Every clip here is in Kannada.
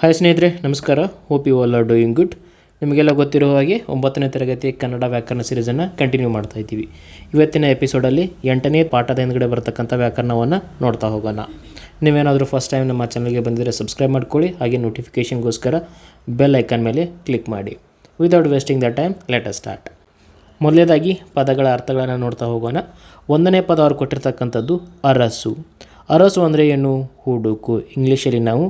ಹಾಯ್ ಸ್ನೇಹಿತರೆ, ನಮಸ್ಕಾರ. Hope you all are doing good ನಿಮಗೆಲ್ಲ ಗೊತ್ತಿರೋ ಹಾಗೆ ಒಂಬತ್ತನೇ ತರಗತಿ ಕನ್ನಡ ವ್ಯಾಕರಣ ಸೀರೀಸನ್ನು ಕಂಟಿನ್ಯೂ ಮಾಡ್ತಾ ಇದ್ದೀವಿ. ಇವತ್ತಿನ ಎಪಿಸೋಡಲ್ಲಿ ಎಂಟನೇ ಪಾಠದ ಹಿಂದ್ಗಡೆ ಬರ್ತಕ್ಕಂಥ ವ್ಯಾಕರಣವನ್ನು ನೋಡ್ತಾ ಹೋಗೋಣ. ನೀವೇನಾದರೂ ಫಸ್ಟ್ ಟೈಮ್ ನಮ್ಮ ಚಾನಲ್ಗೆ ಬಂದಿದ್ದರೆ ಸಬ್ಸ್ಕ್ರೈಬ್ ಮಾಡ್ಕೊಳ್ಳಿ, ಹಾಗೆ ನೋಟಿಫಿಕೇಷನ್ಗೋಸ್ಕರ ಬೆಲ್ ಐಕನ್ ಮೇಲೆ ಕ್ಲಿಕ್ ಮಾಡಿ. Without wasting the time let start ಮೊದಲೇದಾಗಿ ಪದಗಳ ಅರ್ಥಗಳನ್ನು ನೋಡ್ತಾ ಹೋಗೋಣ. ಒಂದನೇ ಪದ ಅವ್ರು ಕೊಟ್ಟಿರ್ತಕ್ಕಂಥದ್ದು ಅರಸು. ಅರಸು ಅಂದರೆ ಏನು? ಹುಡುಕು. ಇಂಗ್ಲೀಷಲ್ಲಿ ನಾವು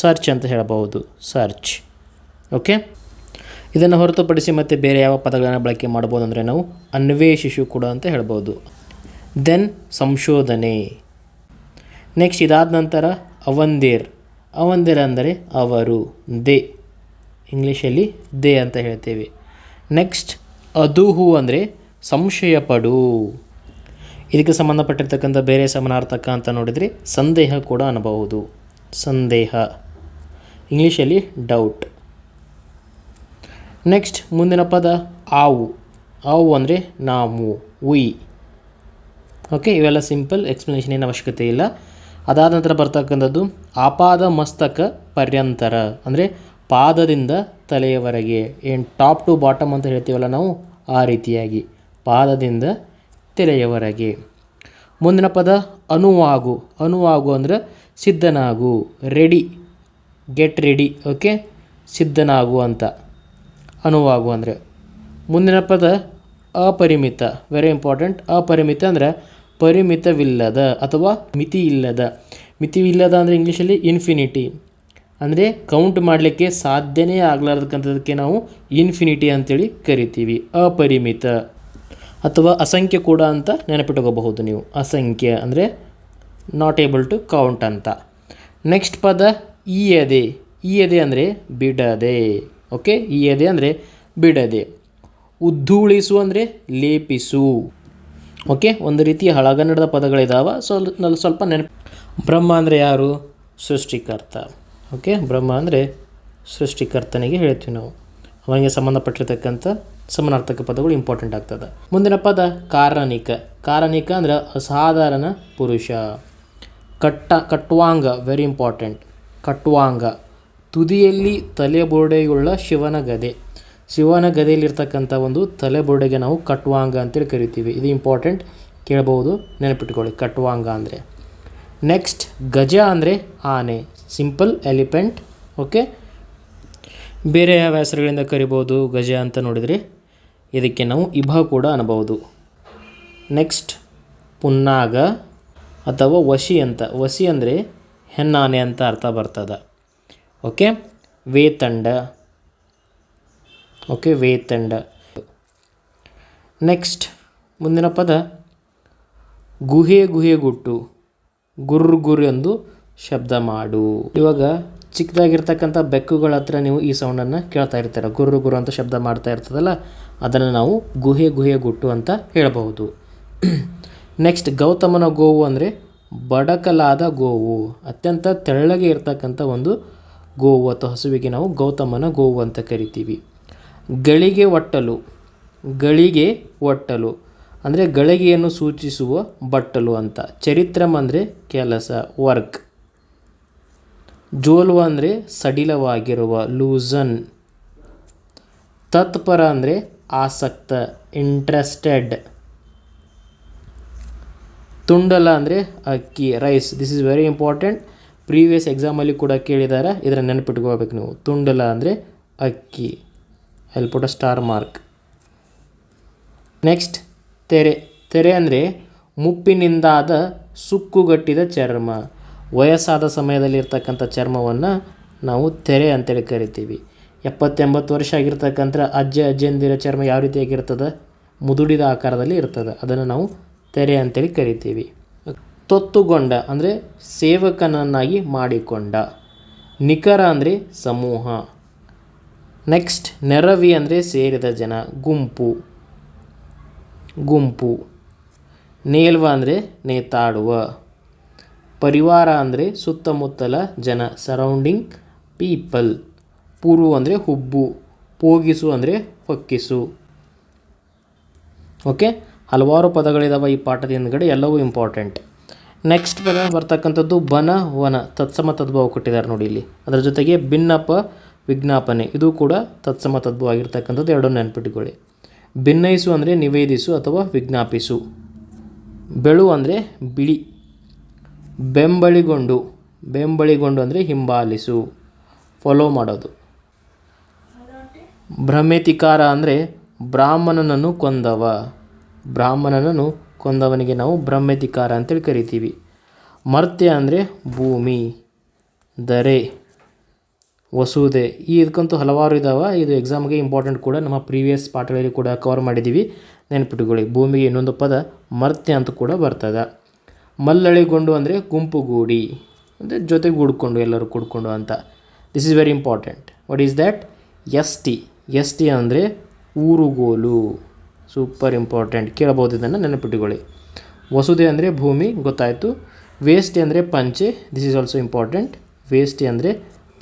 ಸರ್ಚ್ ಅಂತ ಹೇಳಬಹುದು. ಸರ್ಚ್ ಓಕೆ ಇದನ್ನು ಹೊರತುಪಡಿಸಿ ಮತ್ತೆ ಬೇರೆ ಯಾವ ಪದಗಳನ್ನು ಬಳಕೆ ಮಾಡ್ಬೋದು ಅಂದರೆ ನಾವು ಅನ್ವೇಷಿಸು ಕೂಡ ಅಂತ ಹೇಳ್ಬೋದು ದೆನ್ ಸಂಶೋಧನೆ. ನೆಕ್ಸ್ಟ್ ಇದಾದ ನಂತರ ಅವಂದೇರ್. ಅವಂದೇರ್ ಅಂದರೆ ಅವರು. ದೇ. ಇಂಗ್ಲೀಷಲ್ಲಿ ದೇ ಅಂತ ಹೇಳ್ತೇವೆ. ನೆಕ್ಸ್ಟ್ ಅದುಹು ಅಂದರೆ ಸಂಶಯ ಪಡು ಇದಕ್ಕೆ ಸಂಬಂಧಪಟ್ಟಿರ್ತಕ್ಕಂಥ ಬೇರೆ ಸಮನಾರ್ಥಕ ಅಂತ ನೋಡಿದರೆ ಸಂದೇಹ ಕೂಡ ಅನ್ನಬಹುದು. ಸಂದೇಹ. ಇಂಗ್ಲೀಷಲ್ಲಿ ಡೌಟ್ ನೆಕ್ಸ್ಟ್ ಮುಂದಿನ ಪದ ಆವು. ಆವು ಅಂದರೆ ನಾವು ಉಯ್. ಓಕೆ ಇವೆಲ್ಲ ಸಿಂಪಲ್ ಎಕ್ಸ್ಪ್ಲನೇಷನ್ ಏನು ಅವಶ್ಯಕತೆ ಇಲ್ಲ. ಅದಾದ ನಂತರ ಬರ್ತಕ್ಕಂಥದ್ದು ಆಪಾದ ಮಸ್ತಕ ಪರ್ಯಂತರ, ಅಂದರೆ ಪಾದದಿಂದ ತಲೆಯವರೆಗೆ. ಏನು ಟಾಪ್ ಟು ಬಾಟಮ್ ಅಂತ ಹೇಳ್ತೀವಲ್ಲ ನಾವು? ಆ ರೀತಿಯಾಗಿ. ಪಾದದಿಂದ ತಲೆಯವರೆಗೆ. ಮುಂದಿನ ಪದ ಅನುವಾಗು. ಅನುವಾಗು ಅಂದರೆ ಸಿದ್ಧನಾಗು. ರೆಡಿ ಗೆಟ್ ರೆಡಿ ಓಕೆ ಸಿದ್ಧನಾಗು ಅಂತ. ಅನುವಾಗು ಅಂದರೆ. ಮುಂದಿನ ಪದ ಅಪರಿಮಿತ. ವೆರಿ ಇಂಪಾರ್ಟೆಂಟ್ ಅಪರಿಮಿತ ಅಂದರೆ ಪರಿಮಿತವಿಲ್ಲದ ಅಥವಾ ಮಿತಿ ಇಲ್ಲದ ಮಿತಿ ಇಲ್ಲದ ಅಂದರೆ ಇಂಗ್ಲೀಷಲ್ಲಿ ಇನ್ಫಿನಿಟಿ ಅಂದರೆ ಕೌಂಟ್ ಮಾಡಲಿಕ್ಕೆ ಸಾಧ್ಯನೇ ಆಗಲಾರದಕ್ಕಂಥದಕ್ಕೆ ನಾವು ಇನ್ಫಿನಿಟಿ ಅಂತೇಳಿ ಕರಿತೀವಿ. ಅಪರಿಮಿತ. ಅಥವಾ ಅಸಂಖ್ಯ ಕೂಡ ಅಂತ ನೆನಪಿಟ್ಕೋಬಹುದು ನೀವು. ಅಸಂಖ್ಯ ಅಂದರೆ ನಾಟ್ ಏಬಲ್ ಟು ಕೌಂಟ್ ಅಂತ. ನೆಕ್ಸ್ಟ್ ಪದ ಈಯದೆ ಈಯದೆ ಅಂದರೆ ಬಿಡದೆ. ಓಕೆ ಈಯದೆ ಅಂದರೆ ಬಿಡದೆ. ಉದ್ದೂಳಿಸು ಅಂದರೆ ಲೇಪಿಸು. ಓಕೆ ಒಂದು ರೀತಿಯ ಹಳಗನ್ನಡದ ಪದಗಳಿದ್ದಾವೆ ಸ್ವಲ್ಪ ಸ್ವಲ್ಪ ನೆನಪು. ಬ್ರಹ್ಮ ಅಂದರೆ ಯಾರು? ಸೃಷ್ಟಿಕರ್ತ. ಓಕೆ ಬ್ರಹ್ಮ ಅಂದರೆ ಸೃಷ್ಟಿಕರ್ತನಿಗೆ ಹೇಳ್ತೀವಿ ನಾವು. ಅವನಿಗೆ ಸಂಬಂಧಪಟ್ಟಿರ್ತಕ್ಕಂಥ ಸಮಾನಾರ್ಥಕ ಪದಗಳು ಇಂಪಾರ್ಟೆಂಟ್ ಆಗ್ತದೆ. ಮುಂದಿನ ಪದ ಕಾರಣಿಕ. ಕಾರಣಿಕ ಅಂದರೆ ಅಸಾಧಾರಣ ಪುರುಷ. ಕಟ್ಟ, ಕಟ್ವಾಂಗ ವೆರಿ ಇಂಪಾರ್ಟೆಂಟ್ ಕಟ್ವಾಂಗ. ತುದಿಯಲ್ಲಿ ತಲೆಬುರುಡೆಯುಳ್ಳ ಶಿವನ ಗದೆ. ಶಿವನ ಗದೆಯಲ್ಲಿರ್ತಕ್ಕಂಥ ಒಂದು ತಲೆಬುರುಡೆಗೆ ನಾವು ಕಟ್ವಾಂಗ ಅಂತೇಳಿ ಕರಿತೀವಿ. ಇದು ಇಂಪಾರ್ಟೆಂಟ್ ಕೇಳಬಹುದು, ನೆನಪಿಟ್ಕೊಳ್ಳಿ. ಕಟ್ವಾಂಗ ಅಂದರೆ? ನೆಕ್ಸ್ಟ್ ಗಜ ಅಂದರೆ ಆನೆ. ಸಿಂಪಲ್ ಎಲಿಫೆಂಟ್ ಓಕೆ ಬೇರೆ ಯಾವ ಹೆಸರುಗಳಿಂದ ಕರಿಬೋದು ಗಜ ಅಂತ ನೋಡಿದರೆ? ಇದಕ್ಕೆ ನಾವು ಇಭ ಕೂಡ ಅನ್ನಬಹುದು ನೆಕ್ಸ್ಟ್ ಪುನ್ನಾಗ. ಅಥವಾ ವಶಿ ಅಂತ ವಸಿ ಅಂದರೆ ಹೆಣ್ಣಾನೆ ಅಂತ ಅರ್ಥ ಬರ್ತದೆ. ಓಕೆ ವೇತಂಡ. ಓಕೆ ವೇತಂಡ. ನೆಕ್ಸ್ಟ್ ಮುಂದಿನ ಪದ, ಗುಹೆ ಗುಹೆ ಗುಟ್ಟು. ಗುರ್ ಗುರು ಎಂದು ಶಬ್ದ ಮಾಡು. ಇವಾಗ ಚಿಕ್ಕದಾಗಿರ್ತಕ್ಕಂಥ ಬೆಕ್ಕುಗಳ ಹತ್ರ ನೀವು ಈ ಸೌಂಡನ್ನು ಕೇಳ್ತಾ ಇರ್ತೀರ. ಗುರ್ರು ಗುರು ಅಂತ ಶಬ್ದ ಮಾಡ್ತಾ ಇರ್ತದಲ್ಲ, ಅದನ್ನು ನಾವು ಗುಹೆ ಗುಹೆ ಗುಟ್ಟು ಅಂತ ಹೇಳಬಹುದು. ನೆಕ್ಸ್ಟ್ ಗೌತಮನ ಗೋವು ಅಂದರೆ ಬಡಕಲಾದ ಗೋವು, ಅತ್ಯಂತ ತೆಳ್ಳಗೆ ಇರತಕ್ಕಂಥ ಒಂದು ಗೋವು ಅಥವಾ ಹಸುವಿಗೆ ನಾವು ಗೌತಮನ ಗೋವು ಅಂತ ಕರಿತೀವಿ. ಗಳಿಗೆ ಒಟ್ಟಲು ಗಳಿಗೆ ಒಟ್ಟಲು, ಅಂದರೆ ಗಳಿಗೆಯನ್ನು ಸೂಚಿಸುವ ಬಟ್ಟಲು ಅಂತ. ಚರಿತ್ರಮ್ ಅಂದರೆ ಕೆಲಸ, ವರ್ಕ್. ಜೋಲ್ವ ಅಂದರೆ ಸಡಿಲವಾಗಿರುವ, ಲೂಸನ್. ತತ್ಪರ ಅಂದರೆ ಆಸಕ್ತ ಇಂಟ್ರೆಸ್ಟೆಡ್ ತುಂಡಲ ಅಂದರೆ ಅಕ್ಕಿ rice this is very important previous ಎಕ್ಸಾಮಲ್ಲಿ ಕೂಡ ಕೇಳಿದ್ದಾರೆ ಇದರ ನೆನಪಿಟ್ಕೋಬೇಕು ನೀವು. ತುಂಡಲ ಅಂದರೆ ಅಕ್ಕಿ. ಹೆಲ್ಪುಟ ಸ್ಟಾರ್ ಮಾರ್ಕ್ ನೆಕ್ಸ್ಟ್ ತೆರೆ. ತೆರೆ ಅಂದರೆ ಮುಪ್ಪಿನಿಂದಾದ ಸುಕ್ಕುಗಟ್ಟಿದ ಚರ್ಮ. ವಯಸ್ಸಾದ ಸಮಯದಲ್ಲಿ ಇರ್ತಕ್ಕಂಥ ಚರ್ಮವನ್ನು ನಾವು ತೆರೆ ಅಂತೇಳಿ ಕರಿತೀವಿ. ಎಪ್ಪತ್ತೆಂಬತ್ತು ವರ್ಷ ಆಗಿರ್ತಕ್ಕಂಥ ಅಜ್ಜ ಅಜ್ಜಂದಿರ ಚರ್ಮ ಯಾವ ರೀತಿಯಾಗಿರ್ತದೆ? ಮುದುಡಿದ ಆಕಾರದಲ್ಲಿ ಇರ್ತದೆ. ಅದನ್ನು ನಾವು ತೆರೆ ಅಂತೇಳಿ ಕರಿತೀವಿ. ತೊತ್ತುಗೊಂಡ ಅಂದರೆ ಸೇವಕನನ್ನಾಗಿ ಮಾಡಿಕೊಂಡ. ನಿಖರ ಅಂದರೆ ಸಮೂಹ. ನೆಕ್ಸ್ಟ್ ನೆರವಿ ಅಂದರೆ ಸೇರಿದ ಜನ, ಗುಂಪು. ಗುಂಪು. ನೇಲ್ವ ಅಂದರೆ ನೇತಾಡುವ. ಪರಿವಾರ ಅಂದರೆ ಸುತ್ತಮುತ್ತಲ ಜನ ಸರೌಂಡಿಂಗ್ ಪೀಪಲ್ ಪೂರ್ವ ಅಂದರೆ ಹುಬ್ಬು. ಪೋಗಿಸು ಅಂದರೆ ಹೊಕ್ಕಿಸು. ಓಕೆ ಹಲವಾರು ಪದಗಳಿದಾವೆ ಈ ಪಾಠದ ಹಿಂದ್ಗಡೆ, ಎಲ್ಲವೂ ಇಂಪಾರ್ಟೆಂಟ್ ನೆಕ್ಸ್ಟ್ ಪದ ಬರ್ತಕ್ಕಂಥದ್ದು ಬನ, ವನ. ತತ್ಸಮ, ತದ್ಭವ ಕೊಟ್ಟಿದ್ದಾರೆ ನೋಡಿ ಇಲ್ಲಿ. ಅದರ ಜೊತೆಗೆ ಭಿನ್ನಪ ವಿಜ್ಞಾಪನೆ. ಇದು ಕೂಡ ತತ್ಸಮ, ತದ್ಭವ ಆಗಿರ್ತಕ್ಕಂಥದ್ದು ಎರಡೂ ನೆನ್ಪಿಟ್ಟುಕೊಳ್ಳಿ ಭಿನ್ನಯಿಸು ಅಂದರೆ ನಿವೇದಿಸು ಅಥವಾ ವಿಜ್ಞಾಪಿಸು. ಬೆಳು ಅಂದರೆ ಬಿಳಿ. ಬೆಂಬಳಿಗೊಂಡು. ಬೆಂಬಳಿಗೊಂಡು ಅಂದರೆ ಹಿಂಬಾಲಿಸು. ಫಾಲೋ ಮಾಡೋದು. ಭ್ರಮೆತಿಕಾರ ಅಂದರೆ ಬ್ರಾಹ್ಮಣನನ್ನು ಕೊಂದವ. ಬ್ರಾಹ್ಮಣನನ್ನು ಕೊಂದವನಿಗೆ ನಾವು ಬ್ರಹ್ಮೆತಿಕಾರ ಅಂತೇಳಿ ಕರಿತೀವಿ. ಮರ್ತ್ಯ ಅಂದರೆ ಭೂಮಿ, ದರೆ, ವಸೂದೆ. ಈ ಇದಕ್ಕಂತೂ ಹಲವಾರು ಇದ್ದಾವೆ ಇದು ಎಕ್ಸಾಮ್ಗೆ ಇಂಪಾರ್ಟೆಂಟ್ ಕೂಡ. ನಮ್ಮ ಪ್ರೀವಿಯಸ್ ಪಾಠಗಳಲ್ಲಿ ಕೂಡ ಕವರ್ ಮಾಡಿದ್ದೀವಿ ನೆನಪಿಟ್ಟುಕೊಳ್ಳಿ ಭೂಮಿಗೆ ಇನ್ನೊಂದು ಪದ ಮರ್ತ್ಯ ಅಂತ ಕೂಡ ಬರ್ತದೆ. ಮಲ್ಲಳಿಗೊಂಡು ಅಂದರೆ ಗುಂಪುಗೂಡಿ. ಅಂದರೆ ಜೊತೆಗೂಡ್ಕೊಂಡು, ಎಲ್ಲರೂ ಕೂಡ್ಕೊಂಡು ಅಂತ. This is very important what is that S T S T ಅಂದರೆ ಊರುಗೋಲು. Super important. ಕೇಳಬಹುದು ಇದನ್ನು ನೆನಪಿಟ್ಟುಕೊಳ್ಳಿ ವಸುದೆ ಅಂದರೆ ಭೂಮಿ, ಗೊತ್ತಾಯಿತು. ವೇಸ್ಟ್ ಅಂದರೆ ಪಂಚೆ ದಿಸ್ ಈಸ್ ಆಲ್ಸೋ ಇಂಪಾರ್ಟೆಂಟ್ ವೇಸ್ಟ್ ಅಂದರೆ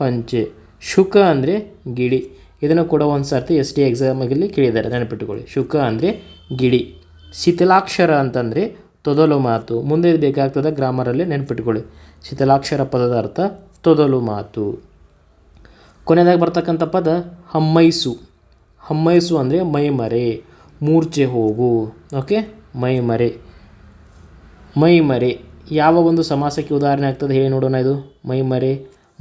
ಪಂಚೆ. ಶುಕ ಅಂದರೆ ಗಿಳಿ. ಇದನ್ನು ಕೂಡ ಒಂದು ಸರ್ತಿ ಎಸ್ ಟಿ ಎಕ್ಸಾಮಲ್ಲಿ ಕೇಳಿದ್ದಾರೆ ನೆನಪಿಟ್ಟುಕೊಳ್ಳಿ ಶುಕ ಅಂದರೆ ಗಿಳಿ. ಶಿಥಿಲಾಕ್ಷರ ಅಂತಂದರೆ ತೊದಲು ಮಾತು. ಮುಂದೆ ಇದು ಬೇಕಾಗ್ತದೆ ಗ್ರಾಮರಲ್ಲಿ ನೆನಪಿಟ್ಟುಕೊಳ್ಳಿ ಶಿಥಿಲಾಕ್ಷರ ಪದದ ಅರ್ಥ ತೊದಲು ಮಾತು. ಕೊನೆಯದಾಗಿ ಬರ್ತಕ್ಕಂಥ ಪದ ಹಮ್ಮೈಸು. ಹಮ್ಮೈಸು ಅಂದರೆ ಮೈಮರೆ. ಮೂರ್ಛೆ ಹೋಗು. ಓಕೆ ಮೈಮರೆ ಮೈಮರೆ ಯಾವ ಒಂದು ಸಮಾಸಕ್ಕೆ ಉದಾಹರಣೆ ಆಗ್ತದೆ ಹೇಳಿ ನೋಡೋಣ ಇದು. ಮೈಮರೆ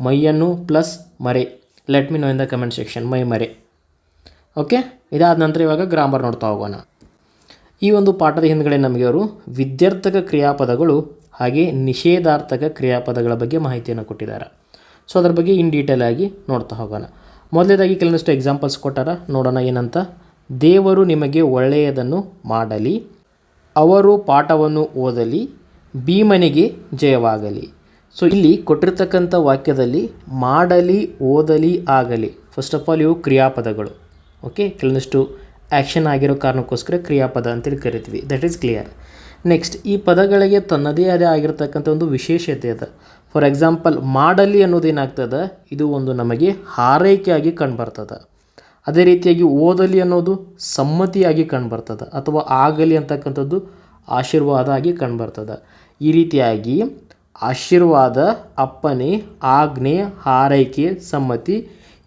ಮೈಯನ್ನು ಪ್ಲಸ್ ಮರೆ. Let me know in the comment section ಮೈಮರೆ okay ಇದಾದ ನಂತರ ಇವಾಗ ಗ್ರಾಮರ್ ನೋಡ್ತಾ ಹೋಗೋಣ. ಈ ಒಂದು ಪಾಠದ ಹಿಂದ್ಗಡೆ ನಮಗೆ ಅವರು ವಿದ್ಯಾರ್ಥಕ ಕ್ರಿಯಾಪದಗಳು ಹಾಗೆ ನಿಷೇಧಾರ್ಥಕ ಕ್ರಿಯಾಪದಗಳ ಬಗ್ಗೆ ಮಾಹಿತಿಯನ್ನು ಕೊಟ್ಟಿದ್ದಾರೆ. ಸೊ ಅದರ ಬಗ್ಗೆ ಇನ್ ಡೀಟೇಲ್ ಆಗಿ ನೋಡ್ತಾ ಹೋಗೋಣ. ಮೊದಲೇದಾಗಿ ಕೆಲವೊಂದಿಷ್ಟು ಎಕ್ಸಾಂಪಲ್ಸ್ ಕೊಟ್ಟಾರ. ನೋಡೋಣ ಏನಂತ. ದೇವರು ನಿಮಗೆ ಒಳ್ಳೆಯದನ್ನು ಮಾಡಲಿ. ಅವರು ಪಾಠವನ್ನು ಓದಲಿ, ಭೀಮನಿಗೆ ಜಯವಾಗಲಿ. ಸೊ ಇಲ್ಲಿ ಕೊಟ್ಟಿರ್ತಕ್ಕಂಥ ವಾಕ್ಯದಲ್ಲಿ ಮಾಡಲಿ, ಓದಲಿ, ಆಗಲಿ. ಫಸ್ಟ್ ಆಫ್ ಆಲ್ ಇವು ಕ್ರಿಯಾಪದಗಳು. ಓಕೆ ಕೆಲವೊಂದಿಷ್ಟು ಆ್ಯಕ್ಷನ್ ಆಗಿರೋ ಕಾರಣಕ್ಕೋಸ್ಕರ ಕ್ರಿಯಾಪದ ಅಂತೇಳಿ ಕರಿತೀವಿ. ದಟ್ ಈಸ್ ಕ್ಲಿಯರ್ ನೆಕ್ಸ್ಟ್ ಈ ಪದಗಳಿಗೆ ತನ್ನದೇ ಆದ ಆಗಿರ್ತಕ್ಕಂಥ ಒಂದು ವಿಶೇಷತೆ ಅದ. ಫಾರ್ ಎಕ್ಸಾಂಪಲ್ ಮಾಡಲಿ ಅನ್ನೋದೇನಾಗ್ತದೆ? ಇದು ಒಂದು ನಮಗೆ ಹಾರೈಕೆಯಾಗಿ ಕಂಡುಬರ್ತದೆ. ಅದೇ ರೀತಿಯಾಗಿ ಓದಲಿ ಅನ್ನೋದು ಸಮ್ಮತಿಯಾಗಿ ಕಂಡುಬರ್ತದೆ ಅಥವಾ ಆಗಲಿ ಅಂತಕ್ಕಂಥದ್ದು ಆಶೀರ್ವಾದ ಆಗಿ ಕಂಡುಬರ್ತದೆ. ಈ ರೀತಿಯಾಗಿ ಆಶೀರ್ವಾದ ಅಪ್ಪನೆ ಆಜ್ಞೆ, ಹಾರೈಕೆ, ಸಮ್ಮತಿ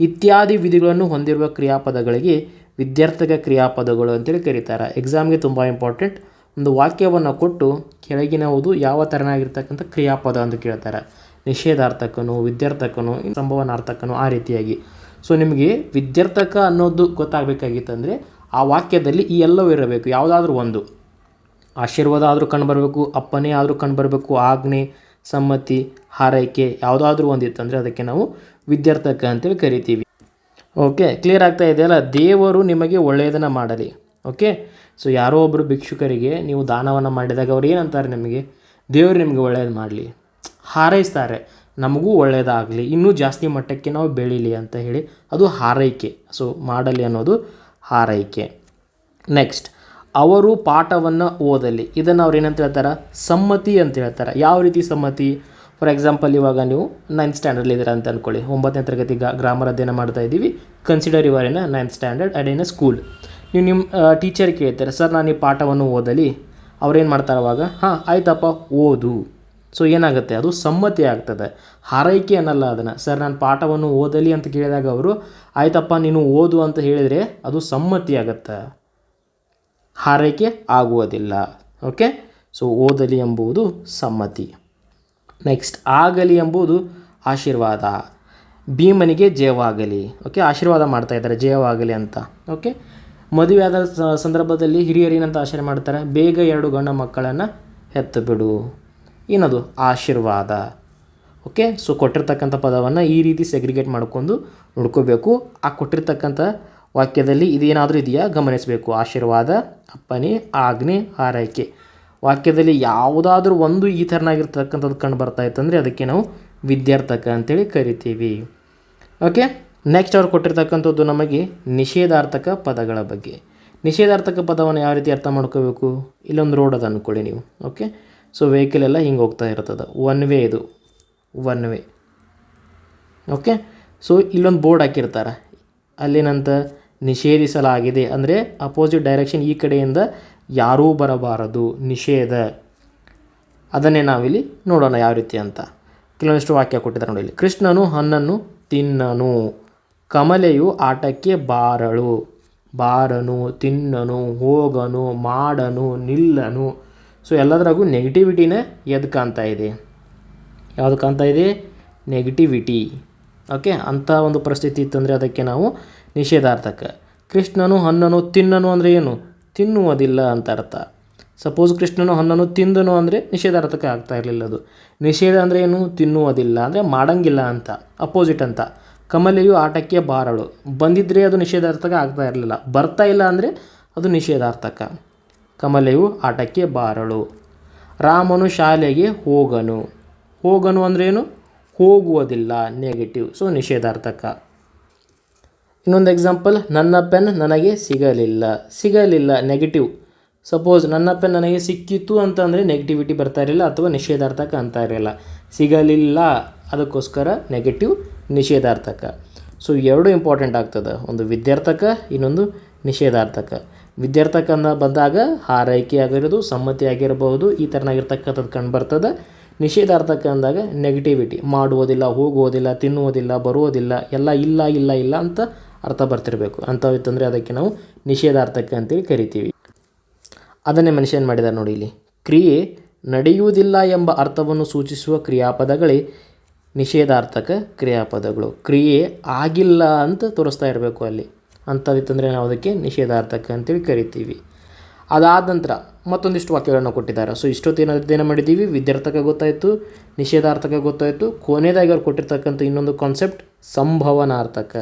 ಇತ್ಯಾದಿ ವಿಧಿಗಳನ್ನು ಹೊಂದಿರುವ ಕ್ರಿಯಾಪದಗಳಿಗೆ ವಿದ್ಯಾರ್ಥಕ ಕ್ರಿಯಾಪದಗಳು ಅಂತೇಳಿ ಕರೀತಾರೆ. ಎಕ್ಸಾಮ್ಗೆ ತುಂಬ ಇಂಪಾರ್ಟೆಂಟ್ ಒಂದು ವಾಕ್ಯವನ್ನು ಕೊಟ್ಟು ಕೆಳಗಿನವುದು ಯಾವ ಥರನಾಗಿರ್ತಕ್ಕಂಥ ಕ್ರಿಯಾಪದ ಅಂತ ಕೇಳ್ತಾರೆ. ನಿಷೇಧಾರ್ಥಕನು, ವಿದ್ಯಾರ್ಥಕನು, ಸಂಭವನಾರ್ಥಕನು ಆ ರೀತಿಯಾಗಿ. ಸೊ ನಿಮಗೆ ವಿದ್ಯಾರ್ಥಕ ಅನ್ನೋದು ಗೊತ್ತಾಗಬೇಕಾಗಿತ್ತಂದರೆ ಆ ವಾಕ್ಯದಲ್ಲಿ ಈ ಎಲ್ಲವೂ ಇರಬೇಕು. ಯಾವುದಾದ್ರೂ ಒಂದು. ಆಶೀರ್ವಾದ ಆದರೂ ಕಂಡುಬರಬೇಕು ಅಪ್ಪನೇ ಆದರೂ ಕಂಡುಬರಬೇಕು, ಆಜ್ಞೆ, ಸಮ್ಮತಿ, ಹಾರೈಕೆ ಯಾವುದಾದ್ರೂ ಒಂದಿತ್ತಂದರೆ ಅದಕ್ಕೆ ನಾವು ವಿದ್ಯಾರ್ಥಕ ಅಂತೇಳಿ ಕರಿತೀವಿ. ಓಕೆ ಕ್ಲಿಯರ್ ಆಗ್ತಾ ಇದೆಯಲ್ಲ ದೇವರು ನಿಮಗೆ ಒಳ್ಳೆಯದನ್ನು ಮಾಡಲಿ. ಓಕೆ ಸೊ ಯಾರೋ ಒಬ್ಬರು ಭಿಕ್ಷುಕರಿಗೆ ನೀವು ದಾನವನ್ನು ಮಾಡಿದಾಗ ಅವ್ರು ಏನಂತಾರೆ ನಿಮಗೆ? ದೇವರು ನಿಮಗೆ ಒಳ್ಳೆಯದು ಮಾಡಲಿ. ಹಾರೈಸ್ತಾರೆ. ನಮಗೂ ಒಳ್ಳೆಯದಾಗಲಿ ಇನ್ನೂ ಜಾಸ್ತಿ ಮಟ್ಟಕ್ಕೆ ನಾವು ಬೆಳೀಲಿ ಅಂತ ಹೇಳಿ ಅದು ಹಾರೈಕೆ. ಸೊ ಮಾಡಲಿ ಅನ್ನೋದು ಹಾರೈಕೆ. ನೆಕ್ಸ್ಟ್ ಅವರು ಪಾಠವನ್ನು ಓದಲಿ. ಇದನ್ನು ಅವ್ರು ಏನಂತ ಹೇಳ್ತಾರೆ? ಸಮ್ಮತಿ ಅಂತ ಹೇಳ್ತಾರೆ. ಯಾವ ರೀತಿ ಸಮ್ಮತಿ? ಫಾರ್ ಎಕ್ಸಾಂಪಲ್ ಇವಾಗ ನೀವು ನೈನ್ತ್ ಸ್ಟ್ಯಾಂಡರ್ಡ್ ಇದ್ದೀರಾ ಅಂತ ಅಂದ್ಕೊಳ್ಳಿ ಒಂಬತ್ತನೇ ತರಗತಿ ಗ್ರಾಮರ್ ಅಧ್ಯಯನ ಮಾಡ್ತಾ ಇದ್ದೀವಿ consider your in ninth standard ad in school ನೀವು ನಿಮ್ಮ ಟೀಚರ್ ಕೇಳ್ತಾರೆ, ಸರ್, ನಾನು ಈ ಪಾಠವನ್ನು ಓದಲಿ. ಅವ್ರೇನು ಮಾಡ್ತಾರೆ ಅವಾಗ? ಹಾಂ, ಆಯ್ತಪ್ಪ, ಓದು. ಸೊ ಏನಾಗುತ್ತೆ? ಅದು ಸಮ್ಮತಿ ಆಗ್ತದೆ. ಹಾರೈಕೆ ಅನ್ನಲ್ಲ ಅದನ್ನು. ಸರ್, ನಾನು ಪಾಠವನ್ನು ಓದಲಿ ಅಂತ ಕೇಳಿದಾಗ ಅವರು, ಆಯ್ತಪ್ಪ, ನೀನು ಓದು ಅಂತ ಹೇಳಿದರೆ ಅದು ಸಮ್ಮತಿ ಆಗುತ್ತೆ. ಹಾರೈಕೆ ಆಗುವುದಿಲ್ಲ. ಓಕೆ ಸೊ ಓದಲಿ ಎಂಬುವುದು ಸಮ್ಮತಿ. ನೆಕ್ಸ್ಟ್ ಆಗಲಿ ಎಂಬುದು ಆಶೀರ್ವಾದ. ಭೀಮನಿಗೆ ಜಯವಾಗಲಿ. ಓಕೆ ಆಶೀರ್ವಾದ ಮಾಡ್ತಾ ಇದ್ದಾರೆ, ಜಯವಾಗಲಿ ಅಂತ. ಓಕೆ ಮದುವೆಯಾದ ಸಂದರ್ಭದಲ್ಲಿ ಹಿರಿಯರೇನಂತ ಆಶೀರ್ವಾದ ಮಾಡ್ತಾರೆ? ಬೇಗ ಎರಡು ಗಂಡ ಮಕ್ಕಳನ್ನು ಹೆತ್ತು ಬಿಡು. ಏನದು? ಆಶೀರ್ವಾದ. ಓಕೆ ಸೊ ಕೊಟ್ಟಿರ್ತಕ್ಕಂಥ ಪದವನ್ನು ಈ ರೀತಿ ಸೆಗ್ರಿಗೇಟ್ ಮಾಡ್ಕೊಂಡು ನೋಡ್ಕೋಬೇಕು. ಆ ಕೊಟ್ಟಿರ್ತಕ್ಕಂಥ ವಾಕ್ಯದಲ್ಲಿ ಇದೇನಾದರೂ ಇದೆಯಾ? ಗಮನಿಸಬೇಕು. ಆಶೀರ್ವಾದ ಅಪ್ಪನೆ ಆಗ್ನೆ ಆರೈಕೆ ವಾಕ್ಯದಲ್ಲಿ ಯಾವುದಾದ್ರೂ ಒಂದು ಈ ಥರನಾಗಿರ್ತಕ್ಕಂಥದ್ದು ಕಂಡು ಬರ್ತಾ ಇತ್ತಂದರೆ ಅದಕ್ಕೆ ನಾವು ವಿದ್ಯಾರ್ಥಕ ಅಂತೇಳಿ ಕರಿತೀವಿ. ಓಕೆ ನೆಕ್ಸ್ಟ್ ಅವ್ರು ಕೊಟ್ಟಿರ್ತಕ್ಕಂಥದ್ದು ನಮಗೆ ನಿಷೇಧಾರ್ಥಕ ಪದಗಳ ಬಗ್ಗೆ. ನಿಷೇಧಾರ್ಥಕ ಪದವನ್ನು ಯಾವ ರೀತಿ ಅರ್ಥ ಮಾಡ್ಕೋಬೇಕು? ಇಲ್ಲೊಂದು ರೋಡ್ ಅದ ಅಂದ್ಕೊಳ್ಳಿ ನೀವು. ಓಕೆ ಸೊ ವೆಹಿಕಲ್ ಎಲ್ಲ ಹಿಂಗೆ ಹೋಗ್ತಾ ಇರ್ತದೆ. ಒನ್ ವೇ ಇದು. ಒನ್ ವೇ ಓಕೆ ಸೊ ಇಲ್ಲೊಂದು ಬೋರ್ಡ್ ಹಾಕಿರ್ತಾರೆ. ಅಲ್ಲಿನಂತ ನಿಷೇಧಿಸಲಾಗಿದೆ. ಅಂದರೆ ಅಪೋಸಿಟ್ ಡೈರೆಕ್ಷನ್ ಈ ಕಡೆಯಿಂದ ಯಾರೂ ಬರಬಾರದು. ನಿಷೇಧ. ಅದನ್ನೇ ನಾವಿಲ್ಲಿ ನೋಡೋಣ ಯಾವ ರೀತಿ ಅಂತ. ಕೆಲವೊಂದಿಷ್ಟು ವಾಕ್ಯ ಕೊಟ್ಟಿದ್ದಾರೆ ನೋಡಿ ಇಲ್ಲಿ. ಕೃಷ್ಣನು ಹಣ್ಣನ್ನು ತಿನ್ನನು. ಕಮಲೆಯು ಆಟಕ್ಕೆ ಬಾರಳು. ಬಾರನು, ತಿನ್ನನು, ಹೋಗನು, ಮಾಡನು, ನಿಲ್ಲನು. ಸೊ ಎಲ್ಲದರಾಗೂ ನೆಗೆಟಿವಿಟಿನೇ ಎದ್ದು ಕಾಣ್ತಾ ಇದೆ. ಯಾವುದು ಕಾಣ್ತಾ ಇದೆ? ನೆಗೆಟಿವಿಟಿ ಓಕೆ ಅಂಥ ಒಂದು ಪರಿಸ್ಥಿತಿ ಇತ್ತಂದರೆ ಅದಕ್ಕೆ ನಾವು ನಿಷೇಧಾರ್ಥಕ. ಕೃಷ್ಣನು ಹಣ್ಣನು ತಿನ್ನನು ಅಂದರೆ ಏನು? ತಿನ್ನುವುದಿಲ್ಲ ಅಂತ ಅರ್ಥ. ಸಪೋಸ್ ಕೃಷ್ಣನು ಹಣ್ಣನು ತಿಂದನು ಅಂದರೆ ನಿಷೇಧಾರ್ಥಕ ಆಗ್ತಾ ಇರಲಿಲ್ಲ ಅದು. ನಿಷೇಧ ಅಂದರೆ ಏನು? ತಿನ್ನುವುದಿಲ್ಲ ಅಂದರೆ ಮಾಡಂಗಿಲ್ಲ ಅಂತ. ಅಪೋಸಿಟ್ ಅಂತ. ಕಮಲೆಯು ಆಟಕ್ಕೆ ಬಾರಳು. ಬಂದಿದ್ದರೆ ಅದು ನಿಷೇಧಾರ್ಥಕ ಆಗ್ತಾ ಇರಲಿಲ್ಲ. ಬರ್ತಾ ಇಲ್ಲ ಅಂದರೆ ಅದು ನಿಷೇಧಾರ್ಥಕ. ಕಮಲೆಯು ಆಟಕ್ಕೆ ಬಾರಳು. ರಾಮನು ಶಾಲೆಗೆ ಹೋಗನು. ಹೋಗನು ಅಂದ್ರೇನು? ಹೋಗುವುದಿಲ್ಲ ನೆಗೆಟಿವ್ ಸೊ, ನಿಷೇಧಾರ್ಥಕ. ಇನ್ನೊಂದು ಎಕ್ಸಾಂಪಲ್ ನನ್ನ ಪೆನ್ ನನಗೆ ಸಿಗಲಿಲ್ಲ. ಸಿಗಲಿಲ್ಲ ನೆಗೆಟಿವ್ ಸಪೋಸ್ ನನ್ನ ಪೆನ್ ನನಗೆ ಸಿಕ್ಕಿತ್ತು ಅಂತಂದರೆ ನೆಗೆಟಿವಿಟಿ ಬರ್ತಾ ಇರಲಿಲ್ಲ ಅಥವಾ ನಿಷೇಧಾರ್ಥಕ ಅಂತ ಇರಲಿಲ್ಲ. ಸಿಗಲಿಲ್ಲ, ಅದಕ್ಕೋಸ್ಕರ ನೆಗೆಟಿವ್ ನಿಷೇಧಾರ್ಥಕ. ಸೊ, ಎರಡು ಇಂಪಾರ್ಟೆಂಟ್ ಆಗ್ತದೆ. ಒಂದು ವಿದ್ಯಾರ್ಥಕ, ಇನ್ನೊಂದು ನಿಷೇಧಾರ್ಥಕ. ವಿದ್ಯಾರ್ಥಕ ಅಂದ ಬಂದಾಗ ಹಾರೈಕೆ ಆಗಿರೋದು ಸಮ್ಮತಿ ಆಗಿರಬಹುದು ಈ ಥರನಾಗಿರ್ತಕ್ಕಂಥದ್ದು ಕಂಡು ಬರ್ತದೆ ನಿಷೇಧಾರ್ಥಕ ಅಂದಾಗ ನೆಗೆಟಿವಿಟಿ ಮಾಡುವುದಿಲ್ಲ, ಹೋಗುವುದಿಲ್ಲ, ತಿನ್ನುವುದಿಲ್ಲ, ಬರುವುದಿಲ್ಲ, ಎಲ್ಲ ಇಲ್ಲ ಇಲ್ಲ ಇಲ್ಲ ಅಂತ ಅರ್ಥ ಬರ್ತಿರಬೇಕು. ಅಂಥವಿತ್ತಂದರೆ ಅದಕ್ಕೆ ನಾವು ನಿಷೇಧಾರ್ಥಕ ಅಂತೇಳಿ ಕರಿತೀವಿ. ಅದನ್ನೇ ಮೆನ್ಷನ್ ಮಾಡಿದ್ದಾರೆ ನೋಡಿ ಇಲ್ಲಿ. ಕ್ರಿಯೆ ನಡೆಯುವುದಿಲ್ಲ ಎಂಬ ಅರ್ಥವನ್ನು ಸೂಚಿಸುವ ಕ್ರಿಯಾಪದಗಳೇ ನಿಷೇಧಾರ್ಥಕ ಕ್ರಿಯಾಪದಗಳು. ಕ್ರಿಯೆ ಆಗಿಲ್ಲ ಅಂತ ತೋರಿಸ್ತಾ ಇರಬೇಕು ಅಲ್ಲಿ. ಅಂಥವಿತ್ತಂದರೆ ನಾವು ಅದಕ್ಕೆ ನಿಷೇಧಾರ್ಥಕ ಅಂತೇಳಿ ಕರಿತೀವಿ. ಅದಾದ ನಂತರ ಮತ್ತೊಂದಿಷ್ಟು ವಾಕ್ಯಗಳನ್ನು ಕೊಟ್ಟಿದ್ದಾರೆ. ಸೊ ಇಷ್ಟೊತ್ತೇನು ಅಧ್ಯಯನ ಮಾಡಿದ್ದೀವಿ, ವಿದ್ಯಾರ್ಥಕ ಗೊತ್ತಾಯಿತು, ನಿಷೇಧಾರ್ಥಕ ಗೊತ್ತಾಯಿತು, ಕೊನೆಯದಾಗಿ ಅವ್ರು ಕೊಟ್ಟಿರ್ತಕ್ಕಂಥ ಇನ್ನೊಂದು ಕಾನ್ಸೆಪ್ಟ್ ಸಂಭವನಾರ್ಥಕ.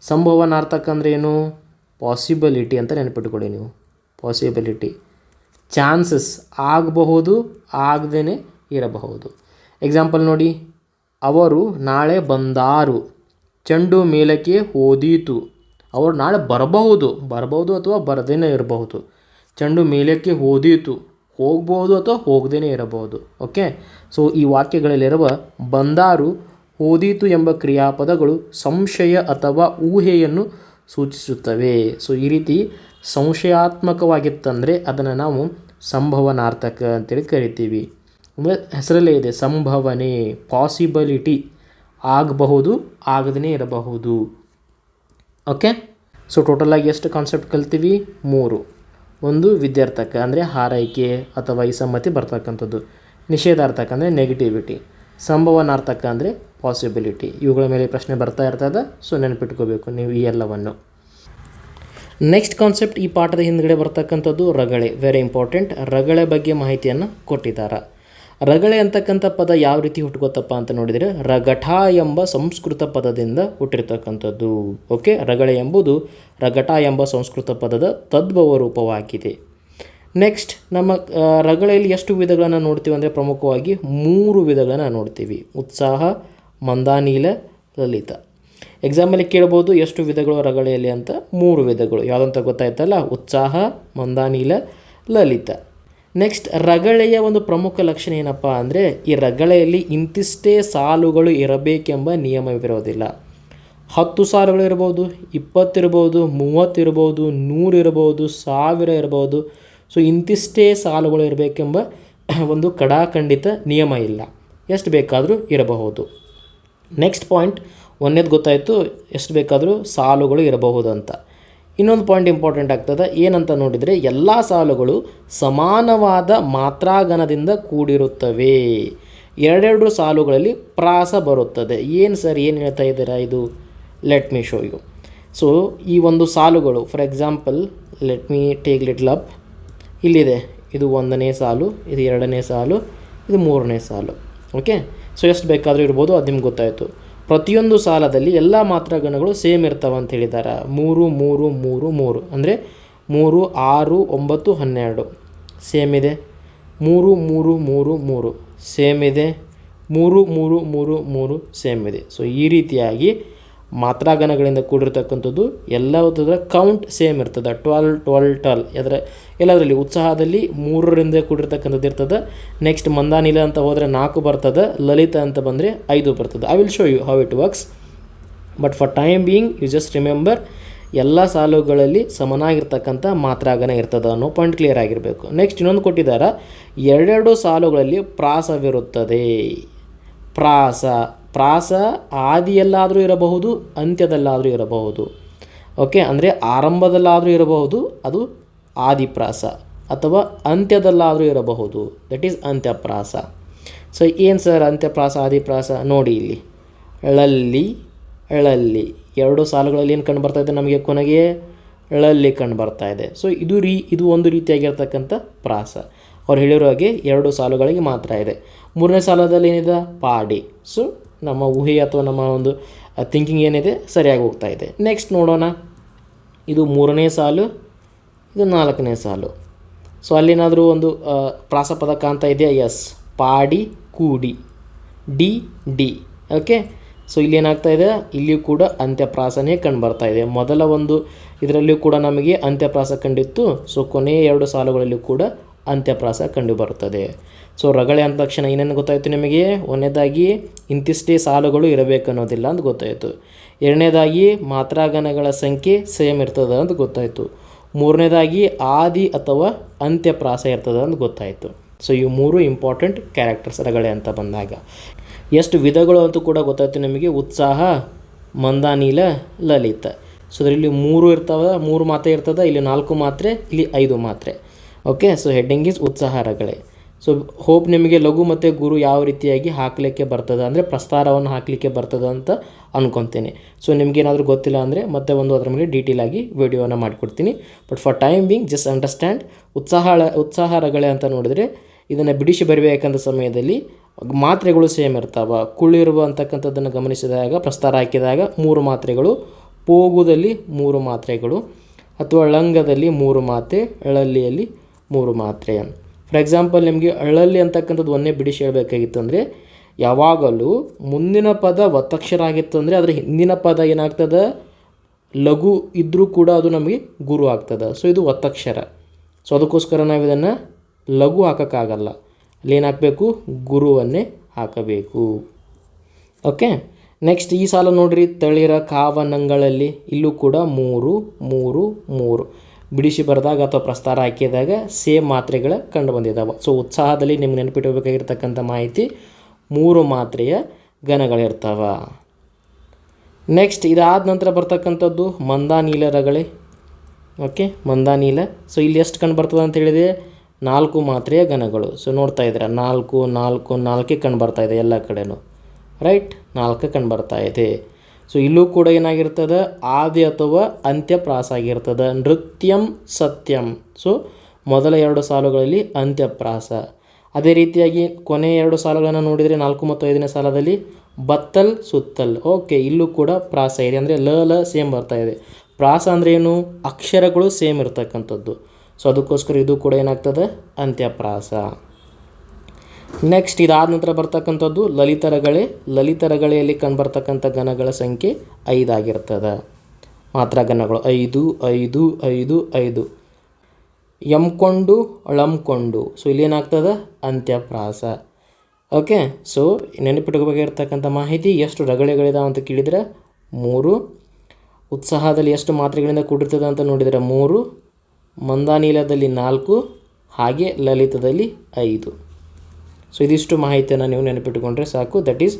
ಸಂಭವನಾರ್ಥಕ ಅಂದರೆ ಏನು? ಪಾಸಿಬಿಲಿಟಿ ಅಂತ ನೆನಪಿಟ್ಕೊಳ್ಳಿ ನೀವು. ಪಾಸಿಬಿಲಿಟಿ ಚಾನ್ಸಸ್ ಆಗಬಹುದು ಆಗದೇ ಇರಬಹುದು. ಎಕ್ಸಾಂಪಲ್ ನೋಡಿ, ಅವರು ನಾಳೆ ಬಂದಾರು, ಚೆಂಡು ಮೇಲಕ್ಕೆ ಹೋದೀತು. ಅವರು ನಾಳೆ ಬರಬಹುದು ಬರಬಹುದು ಅಥವಾ ಬರದೇನೆ ಇರಬಹುದು. ಚೆಂಡು ಮೇಲಕ್ಕೆ ಹೋದೀತು ಹೋಗ್ಬೋದು ಅಥವಾ ಹೋಗದೇ ಇರಬಹುದು. ಓಕೆ ಸೊ ಈ ವಾಕ್ಯಗಳಲ್ಲಿರುವ ಬಂದಾರು ಓದೀತು ಎಂಬ ಕ್ರಿಯಾಪದಗಳು ಸಂಶಯ ಅಥವಾ ಊಹೆಯನ್ನು ಸೂಚಿಸುತ್ತವೆ. ಸೊ ಈ ರೀತಿ ಸಂಶಯಾತ್ಮಕವಾಗಿತ್ತಂದರೆ ಅದನ್ನು ನಾವು ಸಂಭವನಾರ್ಥಕ ಅಂತೇಳಿ ಕರಿತೀವಿ. ಅಂದರೆ ಹೆಸರಲ್ಲೇ ಇದೆ, ಸಂಭವನೆ ಪಾಸಿಬಿಲಿಟಿ ಆಗಬಹುದು ಆಗದೇ ಇರಬಹುದು. ಓಕೆ ಸೊ ಟೋಟಲಾಗಿ ಎಷ್ಟು ಕಾನ್ಸೆಪ್ಟ್ ಕಲ್ತೀವಿ? ಮೂರು. ಒಂದು ವಿದ್ಯಾರ್ಥಕ, ಅಂದರೆ ಹಾರೈಕೆ ಅಥವಾ ಈ ಸಮ್ಮತಿ ಬರ್ತಕ್ಕಂಥದ್ದು. ನಿಷೇಧಾರ್ಥಕ ಅಂದರೆ ನೆಗೆಟಿವಿಟಿ ಸಂಭವನಾರ್ಥಕ ಅಂದರೆ ಪಾಸಿಬಿಲಿಟಿ ಇವುಗಳ ಮೇಲೆ ಪ್ರಶ್ನೆ ಬರ್ತಾ ಇರ್ತದೆ ಸೊ ನೆನಪಿಟ್ಕೋಬೇಕು ನೀವು ಈ ಎಲ್ಲವನ್ನು. ನೆಕ್ಸ್ಟ್ ಕಾನ್ಸೆಪ್ಟ್ ಈ ಪಾಠದ ಹಿಂದ್ಗಡೆ ಬರ್ತಕ್ಕಂಥದ್ದು ರಗಳೆ. ವೆರಿ ಇಂಪಾರ್ಟೆಂಟ್ ರಗಳೆ ಬಗ್ಗೆ ಮಾಹಿತಿಯನ್ನು ಕೊಟ್ಟಿದ್ದಾರೆ. ರಗಳೆ ಅಂತಕ್ಕಂಥ ಪದ ಯಾವ ರೀತಿ ಹುಟ್ಕೋತಪ್ಪ ಅಂತ ನೋಡಿದರೆ ರಗಠ ಎಂಬ ಸಂಸ್ಕೃತ ಪದದಿಂದ ಹುಟ್ಟಿರ್ತಕ್ಕಂಥದ್ದು. ಓಕೆ? ರಗಳೆ ಎಂಬುದು ರಗಟ ಎಂಬ ಸಂಸ್ಕೃತ ಪದದ ತದ್ಭವ ರೂಪವಾಗಿದೆ. ನೆಕ್ಸ್ಟ್, ನಮ್ಮ ರಗಳೆಯಲ್ಲಿ ಎಷ್ಟು ವಿಧಗಳನ್ನು ನೋಡ್ತೀವಿ ಅಂದರೆ ಪ್ರಮುಖವಾಗಿ ಮೂರು ವಿಧಗಳನ್ನು ನೋಡ್ತೀವಿ. ಉತ್ಸಾಹ, ಮಂದಾನೀಲ, ಲಲಿತ. ಎಕ್ಸಾಮಲ್ಲಿ ಕೇಳ್ಬೋದು ಎಷ್ಟು ವಿಧಗಳು ರಗಳೆಯಲ್ಲಿ ಅಂತ? ಮೂರು ವಿಧಗಳು. ಯಾವುದಂತ ಗೊತ್ತಾಯ್ತಲ್ಲ? ಉತ್ಸಾಹ, ಮಂದಾನೀಲ, ಲಲಿತ. ನೆಕ್ಸ್ಟ್ ರಗಳೆಯ ಒಂದು ಪ್ರಮುಖ ಲಕ್ಷಣ ಏನಪ್ಪ ಅಂದರೆ, ಈ ರಗಳೆಯಲ್ಲಿ ಇಂತಿಷ್ಟೇ ಸಾಲುಗಳು ಇರಬೇಕೆಂಬ ನಿಯಮವಿರೋದಿಲ್ಲ ಹತ್ತು ಸಾಲುಗಳು ಇರ್ಬೋದು ಇಪ್ಪತ್ತಿರ್ಬೋದು ಮೂವತ್ತಿರ್ಬೋದು ನೂರು ಇರ್ಬೋದು, ಸಾವಿರ ಇರ್ಬೋದು. ಸೊ ಇಂತಿಷ್ಟೇ ಸಾಲುಗಳು ಇರಬೇಕೆಂಬ ಒಂದು ಕಡಾಖಂಡಿತ ನಿಯಮ ಇಲ್ಲ. ಎಷ್ಟು ಬೇಕಾದರೂ ಇರಬಹುದು. ನೆಕ್ಸ್ಟ್ ಪಾಯಿಂಟ್ ಒಂದೇದು ಗೊತ್ತಾಯಿತು, ಎಷ್ಟು ಬೇಕಾದರೂ ಸಾಲುಗಳು ಇರಬಹುದು ಅಂತ ಇನ್ನೊಂದು ಪಾಯಿಂಟ್ ಇಂಪಾರ್ಟೆಂಟ್ ಆಗ್ತದೆ. ಏನಂತ ನೋಡಿದರೆ ಎಲ್ಲ ಸಾಲುಗಳು ಸಮಾನವಾದ ಮಾತ್ರಾಗಣದಿಂದ ಕೂಡಿರುತ್ತವೆ. ಎರಡೆರಡು ಸಾಲುಗಳಲ್ಲಿ ಪ್ರಾಸ ಬರುತ್ತದೆ. ಏನು ಸರ್, ಏನು ಹೇಳ್ತಾ ಇದ್ದೀರಾ ಇದು? Let me show you so ಈ ಒಂದು ಸಾಲುಗಳು for example let me take little up ಇಲ್ಲಿದೆ. ಇದು ಒಂದನೇ ಸಾಲು, ಇದು ಎರಡನೇ ಸಾಲು, ಇದು ಮೂರನೇ ಸಾಲು. ಓಕೆ ಸೊ ಎಷ್ಟು ಬೇಕಾದರೂ ಇರ್ಬೋದು, ಅದು ನಿಮ್ಗೆ ಗೊತ್ತಾಯಿತು. ಪ್ರತಿಯೊಂದು ಸಾಲದಲ್ಲಿ ಎಲ್ಲ ಮಾತ್ರಾಗಣಗಳು ಸೇಮ್ ಇರ್ತವೆ ಅಂತ ಹೇಳಿದ್ದಾರೆ ಮೂರು ಮೂರು ಮೂರು ಮೂರು. ಅಂದರೆ ಮೂರು, ಆರು, ಒಂಬತ್ತು, ಹನ್ನೆರಡು. ಸೇಮ್ ಇದೆ. ಮೂರು ಮೂರು ಮೂರು ಮೂರು. ಸೇಮ್ ಇದೆ. ಮೂರು ಮೂರು ಮೂರು ಮೂರು, ಸೇಮ್ ಇದೆ. ಸೊ ಈ ರೀತಿಯಾಗಿ ಮಾತ್ರಾಗಣಗಳಿಂದ ಕೂಡಿರ್ತಕ್ಕಂಥದ್ದು ಎಲ್ಲದರ ಕೌಂಟ್ ಸೇಮ್ ಇರ್ತದೆ. ಟ್ವೆಲ್ ಟ್ವೆಲ್ ಟ್ವೆಲ್ ಅದರ ಎಲ್ಲದರಲ್ಲಿ ಉತ್ಸಾಹದಲ್ಲಿ ಮೂರರಿಂದ ಕೂಡಿರ್ತಕ್ಕಂಥದ್ದು ಇರ್ತದೆ. ನೆಕ್ಸ್ಟ್ ಮಂದಾನಿಲ ಅಂತ ಹೋದರೆ ನಾಲ್ಕು ಬರ್ತದೆ, ಲಲಿತ ಅಂತ ಬಂದರೆ ಐದು ಬರ್ತದೆ. I will show you how it works but for time being you just remember ಎಲ್ಲ ಸಾಲುಗಳಲ್ಲಿ ಸಮನಾಗಿರ್ತಕ್ಕಂಥ ಮಾತ್ರಾಗನ ಇರ್ತದೆ ಅನ್ನೋ ಪಾಯಿಂಟ್ ಕ್ಲಿಯರ್ ಆಗಿರಬೇಕು. ನೆಕ್ಸ್ಟ್ ಇನ್ನೊಂದು ಕೊಟ್ಟಿದ್ದಾರೆ ಎರಡೆರಡು ಸಾಲುಗಳಲ್ಲಿ ಪ್ರಾಸವಿರುತ್ತದೆ. ಪ್ರಾಸ. ಪ್ರಾಸ ಆದಿಯಲ್ಲಾದರೂ ಇರಬಹುದು, ಅಂತ್ಯದಲ್ಲಾದರೂ ಇರಬಹುದು. ಓಕೆ ಅಂದರೆ ಆರಂಭದಲ್ಲಾದರೂ ಇರಬಹುದು, ಅದು ಆದಿಪ್ರಾಸ. ಅಥವಾ ಅಂತ್ಯದಲ್ಲಾದರೂ ಇರಬಹುದು. ದಟ್ ಈಸ್ ಅಂತ್ಯಪ್ರಾಸ. ಸೊ ಏನು ಸರ್ ಅಂತ್ಯಪ್ರಾಸ, ಆದಿಪ್ರಾಸ? ನೋಡಿ ಇಲ್ಲಿ. ಳಲ್ಲಿ ಳಲ್ಲಿ. ಎರಡು ಸಾಲುಗಳಲ್ಲಿ ಏನು ಕಂಡು ಬರ್ತಾ ಇದೆ ನಮಗೆ ಕೊನೆಗೆ? ಳಲ್ಲಿ ಕಂಡು ಬರ್ತಾ ಇದೆ. ಸೊ ಇದು ರೀ, ಇದು ಒಂದು ರೀತಿಯಾಗಿರ್ತಕ್ಕಂಥ ಪ್ರಾಸ. ಅವ್ರು ಹೇಳಿರೋ ಹಾಗೆ ಎರಡು ಸಾಲುಗಳಿಗೆ ಮಾತ್ರ ಇದೆ. ಮೂರನೇ ಸಾಲದಲ್ಲಿ ಏನಿದೆ? ಪಾಡಿ. ಸೊ ನಮ್ಮ ಊಹೆ ಅಥವಾ ನಮ್ಮ ಒಂದು ಥಿಂಕಿಂಗ್ ಏನಿದೆ ಸರಿಯಾಗಿ ಹೋಗ್ತಾ ಇದೆ. ನೆಕ್ಸ್ಟ್ ನೋಡೋಣ. ಇದು ಮೂರನೇ ಸಾಲು, ಇದು ನಾಲ್ಕನೇ ಸಾಲು. ಸೊ ಅಲ್ಲೇನಾದರೂ ಒಂದು ಪ್ರಾಸ ಪ್ರಾಸಪದ ಕಾಂತ ಇದೆಯಾ? ಎಸ್ ಪಾಡಿ, ಕೂಡಿ. D D. ಓಕೆ ಸೊ ಇಲ್ಲೇನಾಗ್ತಾ ಇದೆ? ಇಲ್ಲಿಯೂ ಕೂಡ ಅಂತ್ಯಪ್ರಾಸನೇ ಕಂಡು ಬರ್ತಾ ಇದೆ. ಮೊದಲ ಒಂದು ಇದರಲ್ಲಿಯೂ ಕೂಡ ನಮಗೆ ಅಂತ್ಯಪ್ರಾಸ ಕಂಡಿತ್ತು. ಸೊ ಕೊನೆಯ ಎರಡು ಸಾಲುಗಳಲ್ಲಿ ಕೂಡ ಅಂತ್ಯಪ್ರಾಸ ಕಂಡು ಬರುತ್ತದೆ ಸೊ ರಗಳೆ ಅಂದ ತಕ್ಷಣ ಏನೇನು ಗೊತ್ತಾಯಿತು ನಿಮಗೆ? ಒಂದನೇದಾಗಿ, ಇಂತಿಷ್ಟೇ ಸಾಲುಗಳು ಇರಬೇಕು ಅನ್ನೋದಿಲ್ಲ ಅಂತ ಗೊತ್ತಾಯಿತು. ಎರಡನೇದಾಗಿ ಮಾತ್ರಾಗಣಗಳ ಸಂಖ್ಯೆ ಸೇಮ್ ಇರ್ತದೆ ಅಂತ ಗೊತ್ತಾಯಿತು. ಮೂರನೇದಾಗಿ, ಆದಿ ಅಥವಾ ಅಂತ್ಯಪ್ರಾಸ ಇರ್ತದೆ ಅಂತ ಗೊತ್ತಾಯಿತು. ಸೊ ಇವು ಮೂರು ಇಂಪಾರ್ಟೆಂಟ್ ಕ್ಯಾರೆಕ್ಟರ್ಸ್ ರಗಳೆ ಅಂತ ಬಂದಾಗ. ಎಷ್ಟು ವಿಧಗಳು ಅಂತೂ ಕೂಡ ಗೊತ್ತಾಯಿತು ನಿಮಗೆ. ಉತ್ಸಾಹ, ಮಂದಾನೀಲ, ಲಲಿತ. ಸೊ ಅದರಲ್ಲಿ ಮೂರು ಇರ್ತಾವೆ, ಮೂರು ಮಾತ್ರೆ ಇರ್ತದೆ, ಇಲ್ಲಿ ನಾಲ್ಕು ಮಾತ್ರೆ, ಇಲ್ಲಿ ಐದು ಮಾತ್ರೆ. ಓಕೆ ಸೊ ಹೆಡ್ಡಿಂಗ್ ಈಸ್ ಉತ್ಸಾಹ ರಗಳೆ. ಸೊ ಹೋಪ್ ನಿಮಗೆ ಲಘು ಮತ್ತು ಗುರು ಯಾವ ರೀತಿಯಾಗಿ ಹಾಕಲಿಕ್ಕೆ ಬರ್ತದೆ? ಅಂದರೆ ಪ್ರಸ್ತಾರವನ್ನು ಹಾಕಲಿಕ್ಕೆ ಬರ್ತದೆ ಅಂತ ಅಂದ್ಕೊತೀನಿ ಸೊ ನಿಮಗೇನಾದರೂ ಗೊತ್ತಿಲ್ಲ ಅಂದರೆ ಮತ್ತೆ ಒಂದು ಅದರ ಮೇಲೆ ಡೀಟೇಲ್ ಆಗಿ ವಿಡಿಯೋನ ಮಾಡಿಕೊಡ್ತೀನಿ. But for time being just understand ಉತ್ಸಾಹ ಉತ್ಸಾಹ ರಗಳೆ ಅಂತ ನೋಡಿದರೆ ಇದನ್ನು ಬಿಡಿಸಿ ಬರಬೇಕಂತ ಸಮಯದಲ್ಲಿ ಮಾತ್ರೆಗಳು ಸೇಮ್ ಇರ್ತಾವೆ. ಕುಳ್ಳಿರುವ ಅಂತಕ್ಕಂಥದ್ದನ್ನು ಗಮನಿಸಿದಾಗ, ಪ್ರಸ್ತಾರ ಹಾಕಿದಾಗ ಮೂರು ಮಾತ್ರೆಗಳು, ಪೋಗುದಲ್ಲಿ ಮೂರು ಮಾತ್ರೆಗಳು, ಅಥವಾ ಲಂಗದಲ್ಲಿ ಮೂರು ಮಾತ್ರೆ ಅಳಲ್ಲಿಯಲ್ಲಿ ಮೂರು ಮಾತ್ರೆ. ಫಾರ್ ಎಕ್ಸಾಂಪಲ್ ನಿಮಗೆ ಅಳಲ್ಲಿ ಅಂತಕ್ಕಂಥದ್ದು ಒಂದೇ ಬಿಡಿಸಿ ಹೇಳಬೇಕಾಗಿತ್ತು ಅಂದರೆ, ಯಾವಾಗಲೂ ಮುಂದಿನ ಪದ ಒತ್ತಕ್ಷರ ಆಗಿತ್ತು ಅಂದರೆ ಅದರ ಹಿಂದಿನ ಪದ ಏನಾಗ್ತದೆ? ಲಘು ಇದ್ದರೂ ಕೂಡ ಅದು ನಮಗೆ ಗುರು ಆಗ್ತದೆ. ಸೊ ಇದು ಒತ್ತಕ್ಷರ ಸೊ ಅದಕ್ಕೋಸ್ಕರ ನಾವು ಇದನ್ನು ಲಘು ಹಾಕೋಕ್ಕಾಗಲ್ಲ. ಅಲ್ಲಿ ಏನು ಹಾಕಬೇಕು ಗುರುವನ್ನೇ ಹಾಕಬೇಕು. ಓಕೆ ನೆಕ್ಸ್ಟ್ ಈ ಸಾಲ ನೋಡಿರಿ, ತಳಿರ ಕಾವನಂಗಳಲ್ಲಿ ಇಲ್ಲೂ ಕೂಡ ಮೂರು ಮೂರು ಮೂರು. ಬಿಡಿಸಿ ಬರೆದಾಗ ಅಥವಾ ಪ್ರಸ್ತಾರ ಹಾಕಿದಾಗ ಸೇಮ್ ಮಾತ್ರೆಗಳ ಕಂಡು ಬಂದಿದ್ದಾವೆ ಸೊ ಉತ್ಸಾಹದಲ್ಲಿ ನಿಮ್ಗೆ ನೆನಪಿಟ್ಕೋಬೇಕಾಗಿರ್ತಕ್ಕಂಥ ಮಾಹಿತಿ ಮೂರು ಮಾತ್ರೆಯ ಘನಗಳಿರ್ತಾವ. ನೆಕ್ಸ್ಟ್ ಇದಾದ ನಂತರ ಬರ್ತಕ್ಕಂಥದ್ದು ಮಂದಾನೀಲ ರಗಳೆ. ಓಕೆ ಮಂದಾನೀಲ. ಸೊ ಇಲ್ಲಿ ಎಷ್ಟು ಕಂಡು ಬರ್ತದೆ ಅಂತ ಹೇಳಿದೆ? ನಾಲ್ಕು ಮಾತ್ರೆಯ ಘನಗಳು. ಸೊ ನೋಡ್ತಾ ಇದ್ರೆ ನಾಲ್ಕು ನಾಲ್ಕು, ನಾಲ್ಕೇ ಕಂಡು ಬರ್ತಾ ಇದೆ ಎಲ್ಲ ಕಡೆನೂ. ರೈಟ್ ನಾಲ್ಕು ಕಂಡು ಬರ್ತಾ ಇದೆ. ಸೊ ಇಲ್ಲೂ ಕೂಡ ಏನಾಗಿರ್ತದೆ? ಆದಿ ಅಥವಾ ಅಂತ್ಯ ಪ್ರಾಸ ಆಗಿರ್ತದೆ. ನೃತ್ಯಂ ಸತ್ಯಂ. ಸೊ ಮೊದಲ ಎರಡು ಸಾಲುಗಳಲ್ಲಿ ಅಂತ್ಯಪ್ರಾಸ ಅದೇ ರೀತಿಯಾಗಿ ಕೊನೆ ಎರಡು ಸಾಲುಗಳನ್ನು ನೋಡಿದರೆ ನಾಲ್ಕು ಮತ್ತು ಐದನೇ ಸಾಲದಲ್ಲಿ ಬತ್ತಲ್, ಸುತ್ತಲ್. ಓಕೆ ಇಲ್ಲೂ ಕೂಡ ಪ್ರಾಸ ಇದೆ. ಅಂದರೆ ಲ ಲ, ಸೇಮ್ ಬರ್ತಾ ಇದೆ. ಪ್ರಾಸ ಅಂದರೆ ಏನು? ಅಕ್ಷರಗಳು ಸೇಮ್ ಇರ್ತಕ್ಕಂಥದ್ದು. ಸೊ ಅದಕ್ಕೋಸ್ಕರ ಇದು ಕೂಡ ಏನಾಗ್ತದೆ? ಅಂತ್ಯಪ್ರಾಸ ನೆಕ್ಸ್ಟ್ ಇದಾದ ನಂತರ ಬರ್ತಕ್ಕಂಥದ್ದು ಲಲಿತರಗಳೆ. ಲಲಿತರಗಳೆಯಲ್ಲಿ ಕಂಡುಬರ್ತಕ್ಕಂಥ ಗಣಗಳ ಸಂಖ್ಯೆ ಐದಾಗಿರ್ತದೆ. ಮಾತ್ರ ಗಣಗಳು ಐದು ಐದು ಐದು ಐದು. ಎಮ್ಕೊಂಡು ಅಳಂಕೊಂಡು ಸೊ ಇಲ್ಲಿ ಏನಾಗ್ತದೆ ಅಂತ್ಯಪ್ರಾಸ ಓಕೆ ಸೊ ನೆನಪಿಟ್ಕೋಬೇಕಾಗಿರ್ತಕ್ಕಂಥ ಮಾಹಿತಿ ಎಷ್ಟು ರಗಳೆಗಳಿದಾವೆ ಅಂತ ಕೇಳಿದರೆ ಮೂರು. ಉತ್ಸಾಹದಲ್ಲಿ ಎಷ್ಟು ಮಾತ್ರೆಗಳಿಂದ ಕೂಡಿರ್ತದೆ ಅಂತ ನೋಡಿದರೆ ಮೂರು. ಮಂದಾನೀಲದಲ್ಲಿ ನಾಲ್ಕು, ಹಾಗೆ ಲಲಿತದಲ್ಲಿ ಐದು. ಸೊ ಇದಿಷ್ಟು ಮಾಹಿತಿಯನ್ನು ನೀವು ನೆನಪಿಟ್ಟುಕೊಂಡ್ರೆ ಸಾಕು. That is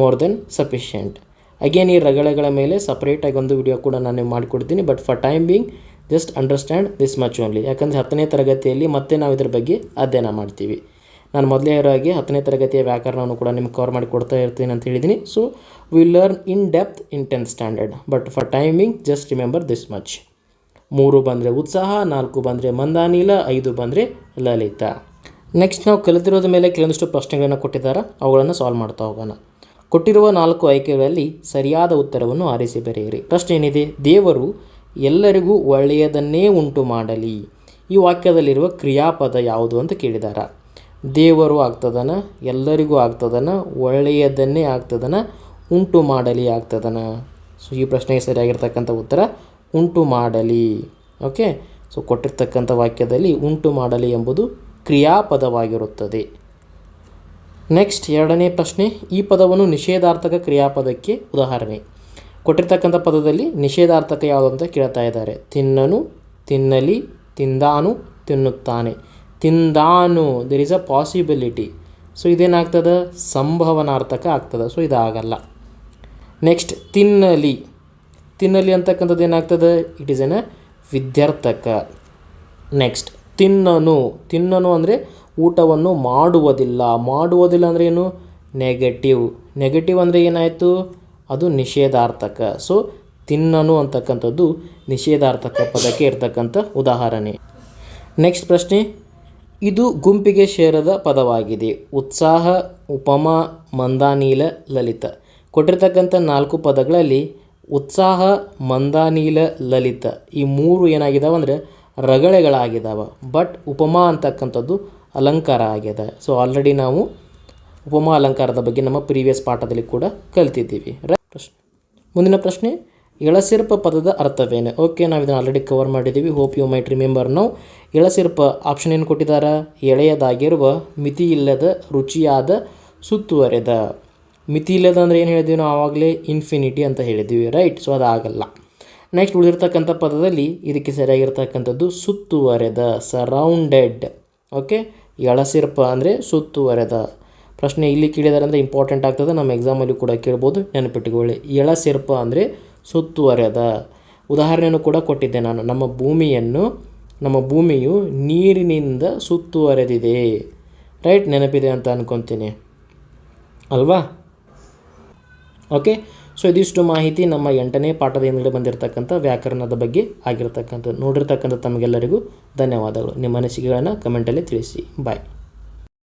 more than sufficient again ಈ ರಗಳೆಗಳ ಮೇಲೆ ಸಪ್ರೇಟಾಗಿ ಒಂದು ವಿಡಿಯೋ ಕೂಡ ನಾನು ಮಾಡಿಕೊಡ್ತೀನಿ. But for time being just understand this much only ಯಾಕಂದರೆ ಹತ್ತನೇ ತರಗತಿಯಲ್ಲಿ ಮತ್ತೆ ನಾವು ಇದ್ರ ಬಗ್ಗೆ ಅಧ್ಯಯನ ಮಾಡ್ತೀವಿ. ನಾನು ಮೊದಲೇ ಇರೋ ಹಾಗೆ ಹತ್ತನೇ ತರಗತಿಯ ವ್ಯಾಕರಣವನ್ನು ಕೂಡ ನಿಮ್ಗೆ ಕವರ್ ಮಾಡಿ ಕೊಡ್ತಾ ಇರ್ತೀನಿ ಅಂತ ಹೇಳಿದ್ದೀನಿ so we learn in depth in tenth standard but for timing just remember this much ಮೂರು ಬಂದರೆ ಉತ್ಸಾಹ, ನಾಲ್ಕು ಬಂದರೆ ಮಂದಾನೀಲ, ಐದು ಬಂದರೆ ಲಲಿತ. ನೆಕ್ಸ್ಟ್ ನಾವು ಕಲಿತಿರೋದ ಮೇಲೆ ಕೆಲವೊಂದಿಷ್ಟು ಪ್ರಶ್ನೆಗಳನ್ನು ಕೊಟ್ಟಿದ್ದಾರೆ. ಅವುಗಳನ್ನು ಸಾಲ್ವ್ ಮಾಡ್ತಾ ಹೋಗೋಣ. ಕೊಟ್ಟಿರುವ ನಾಲ್ಕು ಆಯ್ಕೆಗಳಲ್ಲಿ ಸರಿಯಾದ ಉತ್ತರವನ್ನು ಆರಿಸಿ ಬರೆಯಿರಿ. ಪ್ರಶ್ನೆ ಏನಿದೆ? ದೇವರು ಎಲ್ಲರಿಗೂ ಒಳ್ಳೆಯದನ್ನೇ ಉಂಟು ಮಾಡಲಿ. ಈ ವಾಕ್ಯದಲ್ಲಿರುವ ಕ್ರಿಯಾಪದ ಯಾವುದು ಅಂತ ಕೇಳಿದಾರ. ದೇವರು ಆಗ್ತದನ? ಎಲ್ಲರಿಗೂ ಆಗ್ತದನ? ಒಳ್ಳೆಯದನ್ನೇ ಆಗ್ತದನ? ಉಂಟು ಮಾಡಲಿ ಆಗ್ತದನ? ಸೊ ಈ ಪ್ರಶ್ನೆಗೆ ಸರಿಯಾಗಿರ್ತಕ್ಕಂಥ ಉತ್ತರ, ಉಂಟು ಮಾಡಲಿ. ಓಕೆ ಸೊ ಕೊಟ್ಟಿರ್ತಕ್ಕಂಥ ವಾಕ್ಯದಲ್ಲಿ ಉಂಟು ಮಾಡಲಿ ಎಂಬುದು ಕ್ರಿಯಾಪದವಾಗಿರುತ್ತದೆ. ನೆಕ್ಸ್ಟ್ ಎರಡನೇ ಪ್ರಶ್ನೆ, ಈ ಪದವನ್ನು ನಿಷೇಧಾರ್ಥಕ ಕ್ರಿಯಾಪದಕ್ಕೆ ಉದಾಹರಣೆ. ಕೊಟ್ಟಿರ್ತಕ್ಕಂಥ ಪದದಲ್ಲಿ ನಿಷೇಧಾರ್ಥಕ ಯಾವುದು ಅಂತ ಕೇಳ್ತಾ ಇದ್ದಾರೆ. ತಿನ್ನನು, ತಿನ್ನಲಿ, ತಿಂದಾನು, ತಿನ್ನುತ್ತಾನೆ. ತಿಂದಾನು there is a possibility so ಇದೇನಾಗ್ತದೆ? ಸಂಭವನಾರ್ಥಕ ಆಗ್ತದೆ. ಸೊ ಇದಾಗಲ್ಲ. ನೆಕ್ಸ್ಟ್ ತಿನ್ನಲಿ. ತಿನ್ನಲಿ ಅಂತಕ್ಕಂಥದ್ದು ಏನಾಗ್ತದೆ? ಇಟ್ ಈಸ್ ಎನ್ ವಿದ್ಯಾರ್ಥಕ. ನೆಕ್ಸ್ಟ್ ತಿನ್ನನು. ತಿನ್ನನು ಅಂದರೆ ಊಟವನ್ನು ಮಾಡುವುದಿಲ್ಲ. ಮಾಡುವುದಿಲ್ಲ ಅಂದರೆ ಏನು? ನೆಗೆಟಿವ್ ನೆಗೆಟಿವ್ ಅಂದರೆ ಏನಾಯಿತು? ಅದು ನಿಷೇಧಾರ್ಥಕ. ಸೊ ತಿನ್ನನು ಅಂತಕ್ಕಂಥದ್ದು ನಿಷೇಧಾರ್ಥಕ ಪದಕ್ಕೆ ಇರತಕ್ಕಂಥ ಉದಾಹರಣೆ. ನೆಕ್ಸ್ಟ್ ಪ್ರಶ್ನೆ. ಇದು ಗುಂಪಿಗೆ ಸೇರದ ಪದವಾಗಿದೆ. ಉತ್ಸಾಹ, ಉಪಮ, ಮಂದಾನೀಲ, ಲಲಿತ. ಕೊಟ್ಟಿರ್ತಕ್ಕಂಥ ನಾಲ್ಕು ಪದಗಳಲ್ಲಿ ಉತ್ಸಾಹ, ಮಂದಾನೀಲ, ಲಲಿತ ಈ ಮೂರು ಏನಾಗಿದಾವೆ ಅಂದರೆ ರಗಳೆಗಳಾಗಿದ್ದಾವೆ. ಬಟ್ ಉಪಮಾ ಅಂತಕ್ಕಂಥದ್ದು ಅಲಂಕಾರ ಆಗ್ಯದ ಸೊ ಆಲ್ರೆಡಿ ನಾವು ಉಪಮಾ ಅಲಂಕಾರದ ಬಗ್ಗೆ ನಮ್ಮ ಪ್ರೀವಿಯಸ್ ಪಾಠದಲ್ಲಿ ಕೂಡ ಕಲ್ತಿದ್ದೀವಿ. ರೈಟ್ ಪ್ರಶ್ನೆ. ಮುಂದಿನ ಪ್ರಶ್ನೆ, ಎಳಸಿರ್ಪ ಪದದ ಅರ್ಥವೇನು? ಓಕೆ ನಾವು ಇದನ್ನು ಆಲ್ರೆಡಿ ಕವರ್ ಮಾಡಿದ್ದೀವಿ ಹೋಪ್ ಯು ಮೈಟ್ ರಿಮೆಂಬರ್ ನಾವು ಎಳಸಿರ್ಪ ಆಪ್ಷನ್ ಏನು ಕೊಟ್ಟಿದ್ದಾರೆ? ಎಳೆಯದಾಗಿರುವ ಮಿತಿ ಇಲ್ಲದ ರುಚಿಯಾದ, ಸುತ್ತುವರೆದ. ಮಿತಿ ಇಲ್ಲದ ಅಂದರೆ ಏನು ಹೇಳಿದ್ವಿ ನಾವು? ಆವಾಗಲೇ ಇನ್ಫಿನಿಟಿ ಅಂತ ಹೇಳಿದ್ದೀವಿ ರೈಟ್ ಸೊ ಅದಾಗಲ್ಲ. ನೆಕ್ಸ್ಟ್ ಉಳಿದಿರ್ತಕ್ಕಂಥ ಪದದಲ್ಲಿ ಇದಕ್ಕೆ ಸರಿಯಾಗಿರ್ತಕ್ಕಂಥದ್ದು ಸುತ್ತುವರೆದ ಸರೌಂಡೆಡ್ ಓಕೆ ಎಳಸಿರ್ಪ ಅಂದರೆ ಸುತ್ತುವರೆದ ಪ್ರಶ್ನೆ ಇಲ್ಲಿ ಕೇಳಿದಾರೆ ಇಂಪಾರ್ಟೆಂಟ್ ಆಗ್ತದೆ. ನಮ್ಮ ಎಕ್ಸಾಮಲ್ಲಿ ಕೂಡ ಕೇಳ್ಬೋದು. ನೆನಪಿಟ್ಟುಕೊಳ್ಳಿ ಎಳಸಿರ್ಪ ಅಂದರೆ ಸುತ್ತುವರೆದ ಉದಾಹರಣೆಯನ್ನು ಕೂಡ ಕೊಟ್ಟಿದ್ದೆ ನಾನು. ನಮ್ಮ ಭೂಮಿಯನ್ನು, ನಮ್ಮ ಭೂಮಿಯು ನೀರಿನಿಂದ ಸುತ್ತುವರೆದಿದೆ ರೈಟ್ ನೆನಪಿದೆ ಅಂತ ಅನ್ಕೊತೀನಿ. ಅಲ್ವಾ? ಓಕೆ ಸೊ ಇದಿಷ್ಟು ಮಾಹಿತಿ ನಮ್ಮ ಎಂಟನೇ ಪಾಠದ ಹಿಂದ್ಗಡೆ ಬಂದಿರತಕ್ಕಂಥ ವ್ಯಾಕರಣದ ಬಗ್ಗೆ ಆಗಿರತಕ್ಕಂಥ, ನೋಡಿರ್ತಕ್ಕಂಥ ತಮಗೆಲ್ಲರಿಗೂ ಧನ್ಯವಾದಗಳು. ನಿಮ್ಮ ಅನಿಸಿಕೆಗಳನ್ನು ಕಮೆಂಟಲ್ಲಿ ತಿಳಿಸಿ. ಬಾಯ್